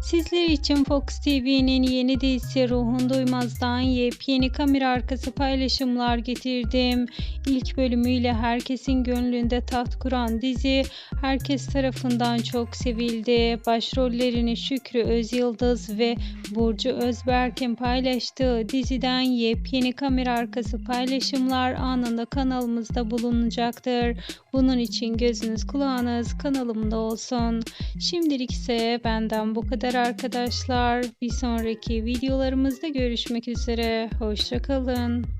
Sizler için Fox TV'nin yeni dizisi Ruhun Duymaz'dan yepyeni kamera arkası paylaşımlar getirdim. İlk bölümüyle herkesin gönlünde taht kuran dizi herkes tarafından çok sevildi. Başrollerini Şükrü Özyıldız ve Burcu Özberk'in paylaştığı diziden yepyeni kamera arkası paylaşımlar anında kanalımızda bulunacaktır. Bunun için gözünüz kulağınız kanalımda olsun. Şimdilik ise benden bu kadar arkadaşlar. Bir sonraki videolarımızda görüşmek üzere. Hoşçakalın.